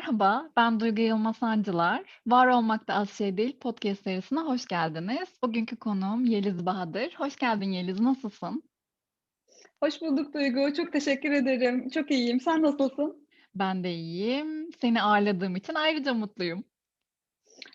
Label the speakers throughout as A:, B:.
A: Merhaba, ben Duygu Yılmaz Sancılar. Var Olmak da Az Şey Değil podcast serisine hoş geldiniz. Bugünkü konuğum Yeliz Bahadır. Hoş geldin Yeliz, nasılsın?
B: Hoş bulduk Duygu. Çok teşekkür ederim. Çok iyiyim. Sen nasılsın?
A: Ben de iyiyim. Seni ağırladığım için ayrıca mutluyum.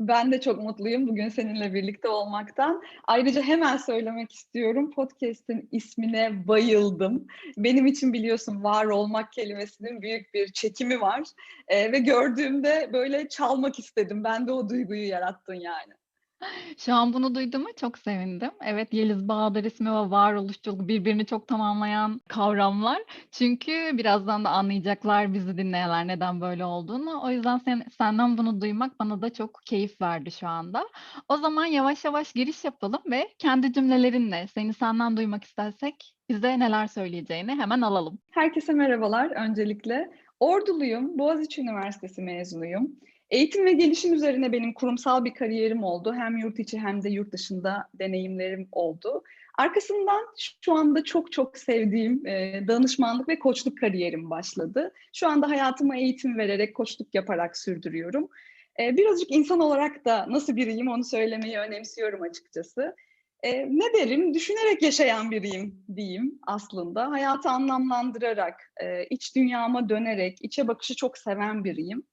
B: Ben de çok mutluyum bugün seninle birlikte olmaktan. Ayrıca hemen söylemek istiyorum. Podcast'in ismine bayıldım. Benim için biliyorsun var olmak kelimesinin büyük bir çekimi var. Ee, ve gördüğümde böyle çalmak istedim. Ben de o duyguyu yarattın yani.
A: Şu an bunu duyduğuma çok sevindim. Evet, Yeliz Bahadır ismi ve varoluşçuluk birbirini çok tamamlayan kavramlar. Çünkü birazdan da anlayacaklar bizi dinleyenler neden böyle olduğunu. O yüzden sen, senden bunu duymak bana da çok keyif verdi şu anda. O zaman yavaş yavaş giriş yapalım ve kendi cümlelerinle seni senden duymak istersek bize neler söyleyeceğini hemen alalım.
B: Herkese merhabalar öncelikle. Orduluyum, Boğaziçi Üniversitesi mezunuyum. Eğitim ve gelişim üzerine benim kurumsal bir kariyerim oldu. Hem yurt içi hem de yurt dışında deneyimlerim oldu. Arkasından şu anda çok çok sevdiğim e, danışmanlık ve koçluk kariyerim başladı. Şu anda hayatıma eğitim vererek, koçluk yaparak sürdürüyorum. E, birazcık insan olarak da nasıl biriyim onu söylemeyi önemsiyorum açıkçası. E, ne derim? Düşünerek yaşayan biriyim diyeyim aslında. Hayatı anlamlandırarak, iç dünyama dönerek, içe bakışı çok seven biriyim.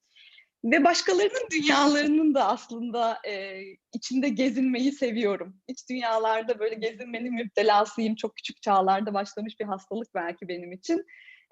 B: Ve başkalarının dünyalarının da aslında e, içinde gezinmeyi seviyorum. İç dünyalarda böyle gezinmenin müptelasıyım. Çok küçük çağlarda başlamış bir hastalık belki benim için.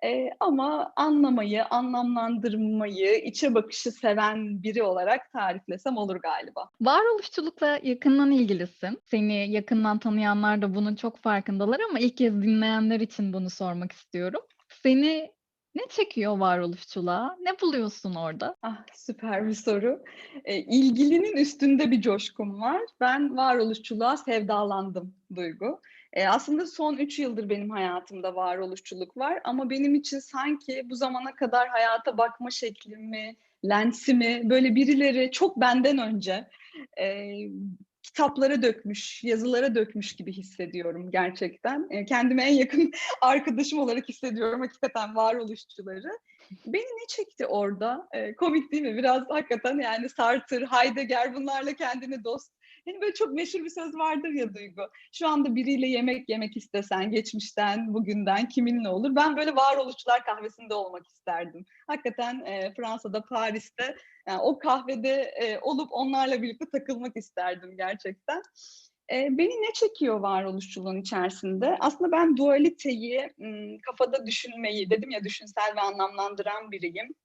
B: E, ama anlamayı, anlamlandırmayı, içe bakışı seven biri olarak tariflesem olur galiba.
A: Varoluşçulukla yakından ilgilisin. Seni yakından tanıyanlar da bunun çok farkındalar ama ilk kez dinleyenler için bunu sormak istiyorum. Seni ne çekiyor varoluşçuluğa? Ne buluyorsun orada?
B: Ah süper bir soru. E, ilgilinin üstünde bir coşkum var. Ben varoluşçuluğa sevdalandım Duygu. E, aslında son üç yıldır benim hayatımda varoluşçuluk var ama benim için sanki bu zamana kadar hayata bakma şeklimi, lensimi böyle birileri çok benden önce e, kitaplara dökmüş, yazılara dökmüş gibi hissediyorum gerçekten. E, kendime en yakın arkadaşım olarak hissediyorum hakikaten varoluşçuları. Beni ne çekti orada? E, komik değil mi? Biraz hakikaten yani Sartre, Heidegger bunlarla kendini dost Hani böyle çok meşhur bir söz vardır ya Duygu. Şu anda biriyle yemek yemek istesen geçmişten, bugünden kiminle olur? Ben böyle varoluşçular kahvesinde olmak isterdim. Hakikaten e, Fransa'da, Paris'te yani o kahvede e, olup onlarla birlikte takılmak isterdim gerçekten. E, beni ne çekiyor varoluşçuluğun içerisinde? Aslında ben dualiteyi, kafada düşünmeyi, dedim ya düşünsel ve anlamlandıran biriyim.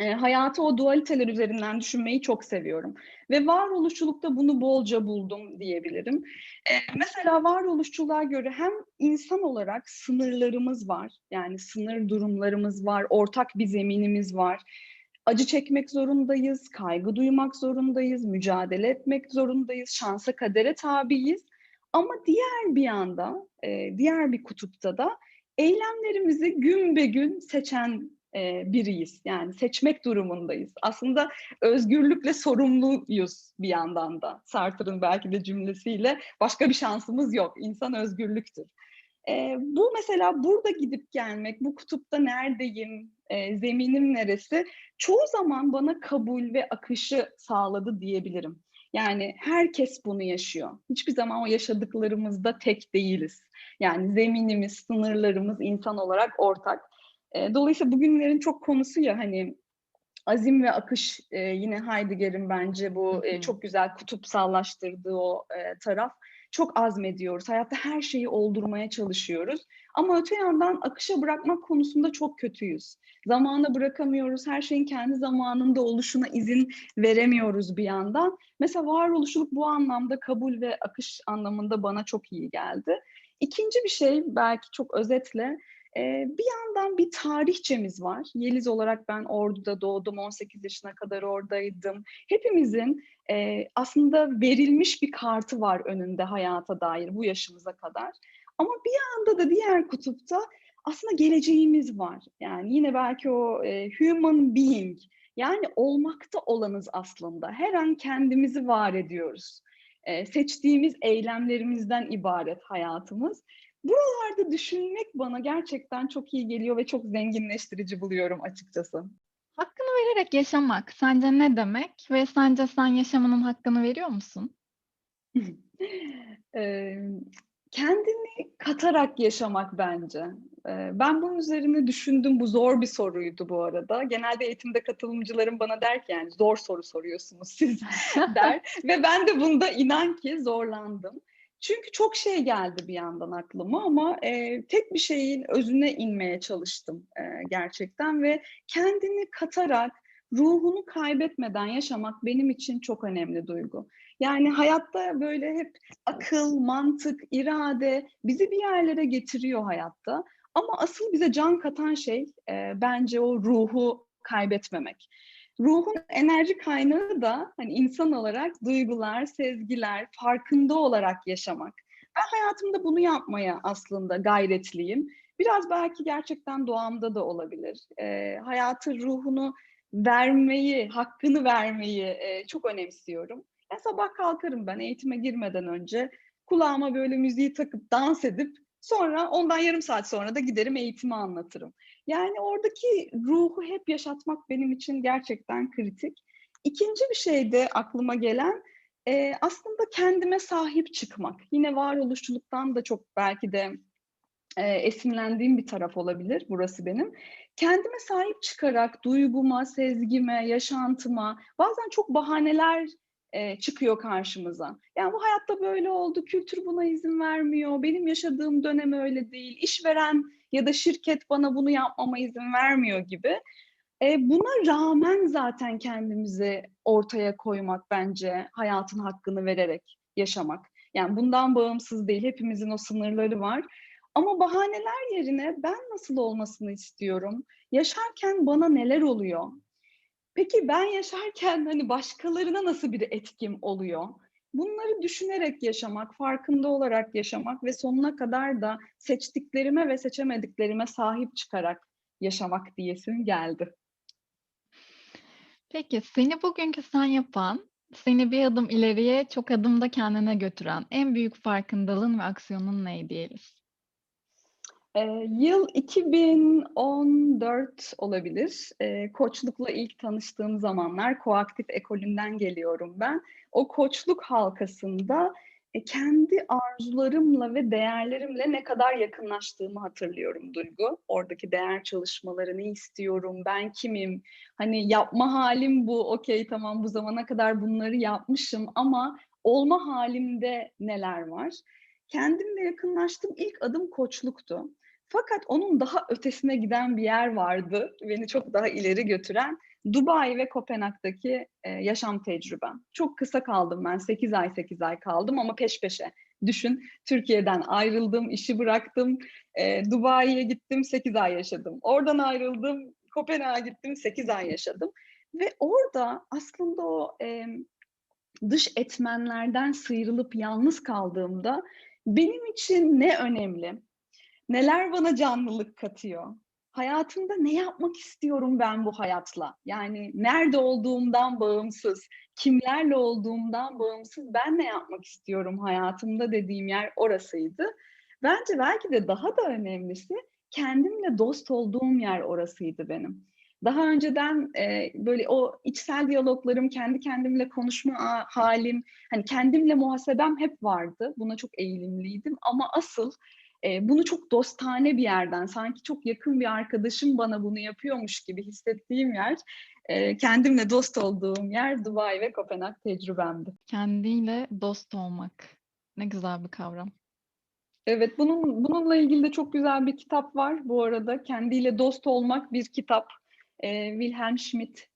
B: E, hayatı o dualiteler üzerinden düşünmeyi çok seviyorum. Ve varoluşçulukta bunu bolca buldum diyebilirim. E, mesela varoluşçuluğa göre hem insan olarak sınırlarımız var. Yani sınır durumlarımız var, ortak bir zeminimiz var. Acı çekmek zorundayız, kaygı duymak zorundayız, mücadele etmek zorundayız, şansa kadere tabiyiz. Ama diğer bir yanda, e, diğer bir kutupta da eylemlerimizi gün be gün seçen e, biriyiz. Yani seçmek durumundayız. Aslında özgürlükle sorumluyuz bir yandan da. Sartre'ın belki de cümlesiyle başka bir şansımız yok. İnsan özgürlüktür. E, bu mesela burada gidip gelmek, bu kutupta neredeyim, e, zeminim neresi çoğu zaman bana kabul ve akışı sağladı diyebilirim. Yani herkes bunu yaşıyor. Hiçbir zaman o yaşadıklarımızda tek değiliz. Yani zeminimiz, sınırlarımız insan olarak ortak. E, dolayısıyla bugünlerin çok konusu ya hani azim ve akış e, yine Heidegger'in bence bu e, çok güzel kutupsallaştırdığı o e, taraf. Çok azmediyoruz. Hayatta her şeyi oldurmaya çalışıyoruz. Ama öte yandan akışa bırakmak konusunda çok kötüyüz. Zamana bırakamıyoruz. Her şeyin kendi zamanında oluşuna izin veremiyoruz bir yandan. Mesela varoluşluk bu anlamda kabul ve akış anlamında bana çok iyi geldi. İkinci bir şey belki çok özetle ee, bir yandan bir tarihçemiz var. Yeliz olarak ben Ordu'da doğdum, 18 yaşına kadar oradaydım. Hepimizin e, aslında verilmiş bir kartı var önünde hayata dair bu yaşımıza kadar. Ama bir yanda da diğer kutupta aslında geleceğimiz var. Yani yine belki o e, human being, yani olmakta olanız aslında. Her an kendimizi var ediyoruz. E, seçtiğimiz eylemlerimizden ibaret hayatımız. Buralarda düşünmek bana gerçekten çok iyi geliyor ve çok zenginleştirici buluyorum açıkçası.
A: Hakkını vererek yaşamak sence ne demek ve sence sen yaşamanın hakkını veriyor musun?
B: Kendini katarak yaşamak bence. Ben bunun üzerine düşündüm. Bu zor bir soruydu bu arada. Genelde eğitimde katılımcılarım bana der ki, yani, "Zor soru soruyorsunuz siz." der ve ben de bunda inan ki zorlandım. Çünkü çok şey geldi bir yandan aklıma ama, eee, tek bir şeyin özüne inmeye çalıştım, eee, gerçekten ve kendini katarak, ruhunu kaybetmeden yaşamak benim için çok önemli Duygu. Yani, hayatta, böyle, hep akıl, mantık, irade bizi bir yerlere getiriyor hayatta ama asıl bize can katan şey, eee, bence o ruhu kaybetmemek. Ruhun enerji kaynağı da, hani, insan olarak duygular, sezgiler, farkında olarak yaşamak. Ben hayatımda bunu yapmaya aslında gayretliyim. Biraz belki gerçekten doğamda da olabilir. Eee, hayatı, ruhunu vermeyi, hakkını vermeyi, eee, çok önemsiyorum. Ya, sabah kalkarım ben eğitime girmeden önce, kulağıma böyle müziği takıp dans edip sonra ondan yarım saat sonra da giderim eğitimi anlatırım. Yani, oradaki ruhu hep yaşatmak benim için gerçekten kritik. 2'nci bir şey de aklıma gelen, eee, aslında kendime sahip çıkmak. Yine varoluşçuluktan da çok belki de, eee, esinlendiğim bir taraf olabilir burası benim. Kendime sahip çıkarak duyguma, sezgime, yaşantıma bazen çok bahaneler, eee, çıkıyor karşımıza. Yani, bu hayatta böyle oldu, kültür buna izin vermiyor, benim yaşadığım dönem öyle değil, işveren ya da şirket bana bunu yapmama izin vermiyor gibi. Eee, buna rağmen zaten kendimizi ortaya koymak bence hayatın hakkını vererek yaşamak. Yani, bundan bağımsız değil, hepimizin o sınırları var ama bahaneler yerine ben nasıl olmasını istiyorum? Yaşarken bana neler oluyor? Peki ben yaşarken, hani, başkalarına nasıl bir etkim oluyor? Bunları düşünerek yaşamak, farkında olarak yaşamak ve sonuna kadar da seçtiklerime ve seçemediklerime sahip çıkarak yaşamak diyesim geldi.
A: Peki, seni bugünkü sen yapan, seni bir adım ileriye, çok adım da kendine götüren en büyük farkındalığın ve aksiyonun ne diyelim?
B: Eee, yıl 2014 olabilir. Eee, koçlukla ilk tanıştığım zamanlar, Koaktif ekolünden geliyorum ben. O koçluk halkasında, eee, kendi arzularımla ve değerlerimle ne kadar yakınlaştığımı hatırlıyorum Duygu. Oradaki değer çalışmaları, ne istiyorum, ben kimim, hani, yapma hâlim bu, okay, tamam, bu zamana kadar bunları yapmışım ama olma hâlimde neler var? Kendimle yakınlaştığım ilk adım koçluktu. Fakat onun daha ötesine giden bir yer vardı, beni çok daha ileri götüren. Dubai ve Kopenhag'daki, eee, yaşam tecrübem. Çok kısa kaldım ben, 8 ay, 8 ay kaldım ama peş peşe. Düşün, Türkiye'den ayrıldım, işi bıraktım, eee, Dubai'ye gittim, 8 ay yaşadım. Oradan ayrıldım, Kopenhag'a gittim, 8 ay yaşadım ve orada aslında o, emm, dış etmenlerden sıyrılıp yalnız kaldığımda benim için ne önemli, neler bana canlılık katıyor, hayatımda ne yapmak istiyorum ben bu hayatla? Yani, nerede olduğumdan bağımsız, kimlerle olduğumdan bağımsız ben ne yapmak istiyorum hayatımda dediğim yer orasıydı. Bence belki de daha da önemlisi kendimle dost olduğum yer orasıydı benim. Daha önceden, eee, böyle, o içsel diyaloglarım, kendi kendimle konuşma a hâlim, hani, kendimle muhasebem hep vardı. Buna çok eğilimliydim ama asıl, eee, bunu çok dostane bir yerden, sanki çok yakın bir arkadaşım bana bunu yapıyormuş gibi hissettiğim yer, eee, kendimle dost olduğum yer Dubai ve Kopenhag tecrübemdi.
A: Kendiyle dost olmak. Ne güzel bir kavram.
B: Evet, bunun bununla ilgili de çok güzel bir kitap var bu arada. "Kendiyle Dost Olmak" bir kitap. Eee, Wilhelm Schmidt,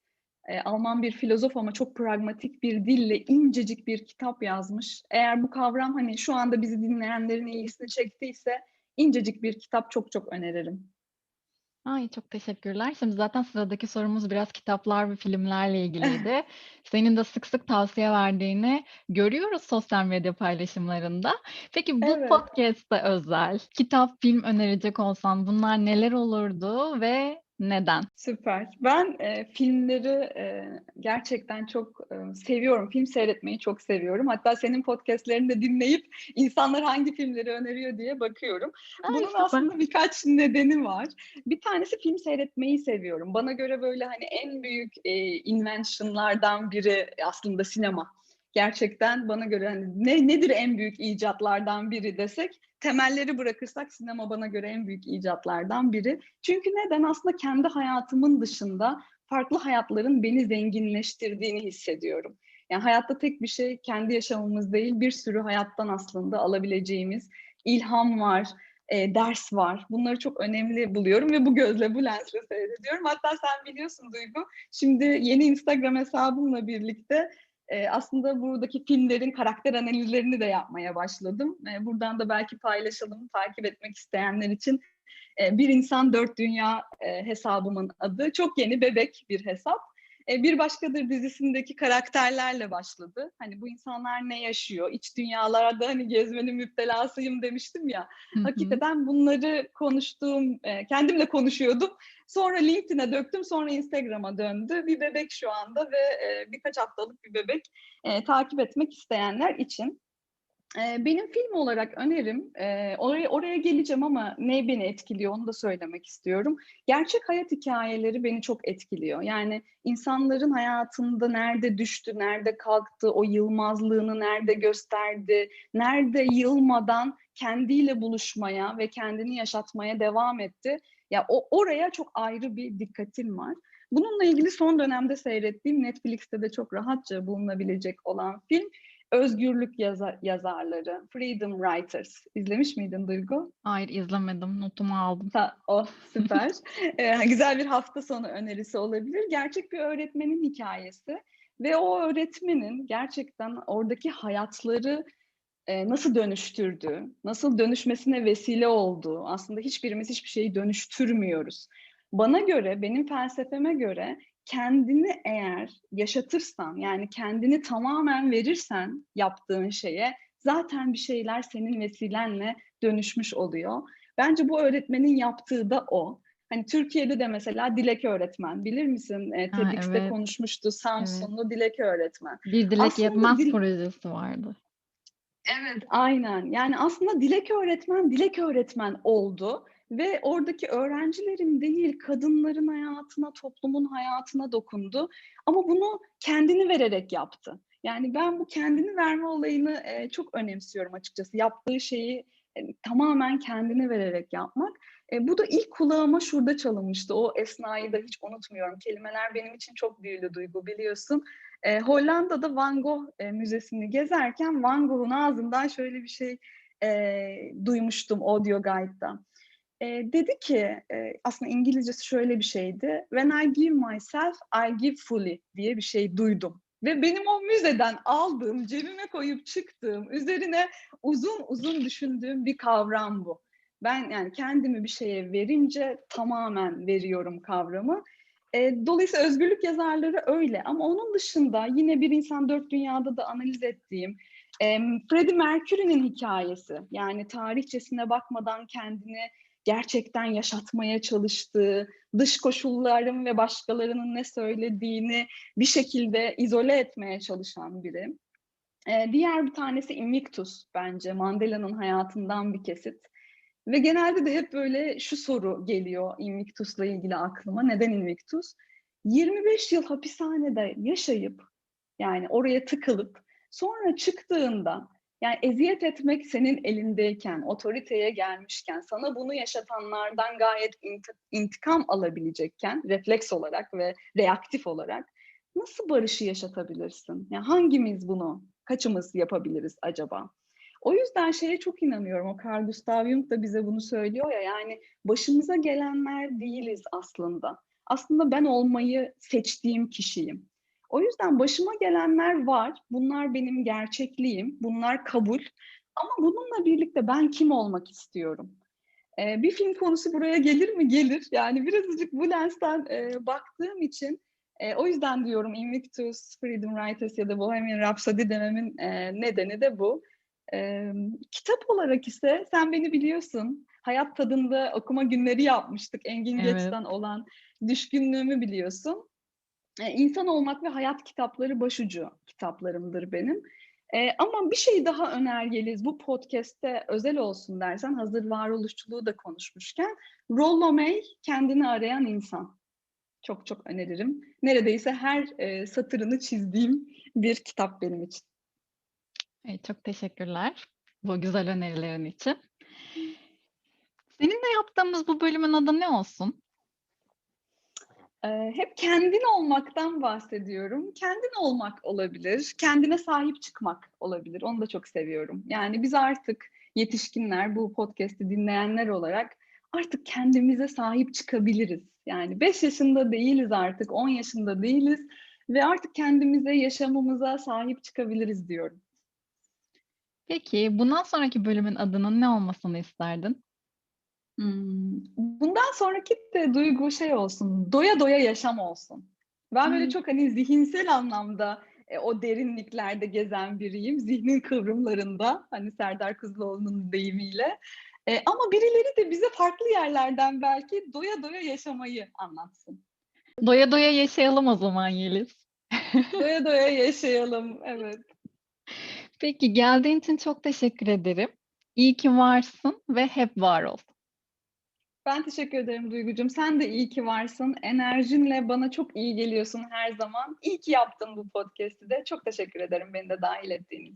B: eee, Alman bir filozof ama çok pragmatik bir dille incecik bir kitap yazmış. Eğer bu kavram, hani, şu anda bizi dinleyenlerin ilgisini çektiyse incecik bir kitap çok çok öneririm.
A: Ay, çok teşekkürler. Şimdi zaten sıradaki sorumuz biraz kitaplar ve filmlerle ilgiliydi. Senin de sık sık tavsiye verdiğini görüyoruz sosyal medya paylaşımlarında. Peki bu
B: Evet.
A: podcast'a özel kitap, film önerecek olsan bunlar neler olurdu ve Neden?
B: Süper. Ben, eee, filmleri, eee, gerçekten çok, ııı, seviyorum. Film seyretmeyi çok seviyorum. Hatta senin podcast'lerini de dinleyip insanlar hangi filmleri öneriyor diye bakıyorum.
A: Ay,
B: Bunun
A: süper.
B: aslında birkaç nedeni var. Bir tanesi film seyretmeyi seviyorum. Bana göre böyle, hani, en büyük, eee, invention'lardan biri aslında sinema. Gerçekten bana göre, hani, ne nedir en büyük icatlardan biri desek, temelleri bırakırsak sinema bana göre en büyük icatlardan biri. Çünkü neden? Aslında kendi hayatımın dışında farklı hayatların beni zenginleştirdiğini hissediyorum. Yani hayatta tek bir şey kendi yaşamımız değil, bir sürü hayattan aslında alabileceğimiz ilham var, eee, ders var. Bunları çok önemli buluyorum ve bu gözle, bu lensle seyrediyorum. Hatta sen biliyorsun Duygu, şimdi yeni Instagram hesabımla birlikte, eee, aslında buradaki filmlerin karakter analizlerini de yapmaya başladım. Eee, buradan da belki paylaşalım, takip etmek isteyenler için. Eee, Bir İnsan Dört Dünya, eee, hesabımın adı. Çok yeni, bebek bir hesap. Eee, Bir Başkadır dizisindeki karakterlerle başladı. Hani bu insanlar ne yaşıyor? İç dünyalarda hani gezmenin müptelasıyım demiştim ya. Hakikaten bunları konuştuğum, eee, kendimle konuşuyordum. Sonra LinkedIn'e döktüm, sonra Instagram'a döndü. Bir bebek şu anda ve, eee, birkaç haftalık bir bebek. Eee, takip etmek isteyenler için. Benim film olarak önerim, oraya oraya geleceğim ama ne beni etkiliyor onu da söylemek istiyorum. Gerçek hayat hikâyeleri beni çok etkiliyor. Yani insanların hayatında nerede düştü, nerede kalktı, o yılmazlığını nerede gösterdi, nerede yılmadan kendiyle buluşmaya ve kendini yaşatmaya devam etti. Ya, o oraya çok ayrı bir dikkatim var. Bununla ilgili son dönemde seyrettiğim, Netflix'te de çok rahatça bulunabilecek olan film, Özgürlük Yaza Yazarları, Freedom Writers. İzlemiş miydin Duygu?
A: Hayır, izlemedim. Notumu aldım.
B: Ta oh, süper. Eee, güzel bir hafta sonu önerisi olabilir. Gerçek bir öğretmenin hikâyesi ve o öğretmenin gerçekten oradaki hayatları, eee, nasıl dönüştürdüğü, nasıl dönüşmesine vesile olduğu, aslında hiçbirimiz hiçbir şeyi dönüştürmüyoruz. Bana göre, benim felsefeme göre kendini eğer yaşatırsan, yani kendini tamamen verirsen yaptığın şeye, zaten bir şeyler senin vesilenle dönüşmüş oluyor. Bence bu öğretmenin yaptığı da o. Hani Türkiye'de de mesela Dilek öğretmen, bilir misin?
A: Ha,
B: TEDx'te
A: evet.
B: konuşmuştu,
A: Evet.
B: Samsunlu Dilek öğretmen.
A: Bir Dilek
B: Aslında
A: Yetmez
B: dil
A: projesi vardı.
B: Evet, aynen. Yani aslında Dilek öğretmen, Dilek öğretmen oldu ve oradaki öğrencilerin değil, kadınların hayatına, toplumun hayatına dokundu ama bunu kendini vererek yaptı. Yani ben bu kendini verme olayını, eee, çok önemsiyorum açıkçası. Yaptığı şeyi, eee, tamamen kendini vererek yapmak. Eee, bu da ilk kulağıma şurada çalınmıştı. O esnayı da hiç unutmuyorum. Kelimeler benim için çok büyülü Duygu, biliyorsun. Eee, Hollanda'da Van Gogh, eee, müzesini gezerken Van Gogh'un ağzından şöyle bir şey, eee, duymuştum audio guide'da. Eee, dedi ki, eee, aslında İngilizcesi şöyle bir şeydi: "When I give myself, I give fully." diye bir şey duydum ve benim o müzeden aldığım, cebime koyup çıktığım, üzerine uzun uzun düşündüğüm bir kavram bu. Ben, yani, kendimi bir şeye verince tamamen veriyorum kavramı. Eee, dolayısıyla özgürlük yazarları öyle ama onun dışında yine Bir İnsan Dört Dünya'da da analiz ettiğim, emm, Freddie Mercury'nin hikâyesi, yani tarihçesine bakmadan kendini gerçekten yaşatmaya çalıştığı, dış koşulların ve başkalarının ne söylediğini bir şekilde izole etmeye çalışan biri. Eee, diğer bir tanesi Invictus bence, Mandela'nın hayatından bir kesit ve genelde de hep böyle şu soru geliyor Invictus'la ilgili aklıma. Neden Invictus? 25 yıl hapishanede yaşayıp, yani oraya tıkılıp sonra çıktığında, yani eziyet etmek senin elindeyken, otoriteye gelmişken, sana bunu yaşatanlardan gayet inti intikam alabilecekken refleks olarak ve reaktif olarak nasıl barışı yaşatabilirsin? Ya, hangimiz bunu, kaçımız yapabiliriz acaba? O yüzden şeye çok inanıyorum, o Carl Gustav Jung da bize bunu söylüyor ya, yani başımıza gelenler değiliz aslında. Aslında ben olmayı seçtiğim kişiyim. O yüzden başıma gelenler var, bunlar benim gerçekliğim, bunlar kabul ama bununla birlikte ben kim olmak istiyorum? Eee, bir film konusu buraya gelir mi? Gelir. Yani birazcık bu lensten, eee, baktığım için, eee, o yüzden diyorum Invictus, Freedom Writers ya da Bohemian Rhapsody dememin, eee, nedeni de bu. Emm, kitap olarak ise sen beni biliyorsun, hayat tadında okuma günleri yapmıştık. Engin
A: Evet.
B: Geç'ten olan düşkünlüğümü biliyorsun. Eee, İnsan Olmak ve Hayat kitapları başucu kitaplarımdır benim. Eee, ama bir şey daha öner Yeliz, bu podcast'te özel olsun dersen, hazır varoluşçuluğu da konuşmuşken, Rollo May, Kendini Arayan İnsan. Çok çok öneririm. Neredeyse her, eee, satırını çizdiğim bir kitap benim için.
A: Eee, çok teşekkürler bu güzel önerilerin için. Seninle yaptığımız bu bölümün adı ne olsun?
B: Hep kendin olmaktan bahsediyorum. Kendin olmak olabilir, kendine sahip çıkmak olabilir. Onu da çok seviyorum. Yani biz artık yetişkinler, bu podcast'i dinleyenler olarak artık kendimize sahip çıkabiliriz. Yani 5 yaşında değiliz artık, 10 yaşında değiliz ve artık kendimize, yaşamımıza sahip çıkabiliriz diyorum.
A: Peki, bundan sonraki bölümün adının ne olmasını isterdin?
B: Hımm. Bundan sonraki de duygu şey olsun, doya doya yaşam olsun. Ben böyle
A: Hımm.
B: çok, hani, zihinsel anlamda, eee, o derinliklerde gezen biriyim. Zihnin kıvrımlarında, hani, Serdar Kuzuloğlu'nun deyimiyle. Eee, ama birileri de bize farklı yerlerden belki doya doya yaşamayı anlatsın.
A: Doya doya yaşayalım o zaman Yeliz.
B: Doya doya yaşayalım, evet.
A: Peki, geldiğin için çok teşekkür ederim. İyi ki varsın ve hep var ol.
B: Ben teşekkür ederim Duygucuğum. Sen de iyi ki varsın. Enerjinle bana çok iyi geliyorsun her zaman. İyi ki yaptın bu podcast'i de. Çok teşekkür ederim beni de dâhil ettiğin için.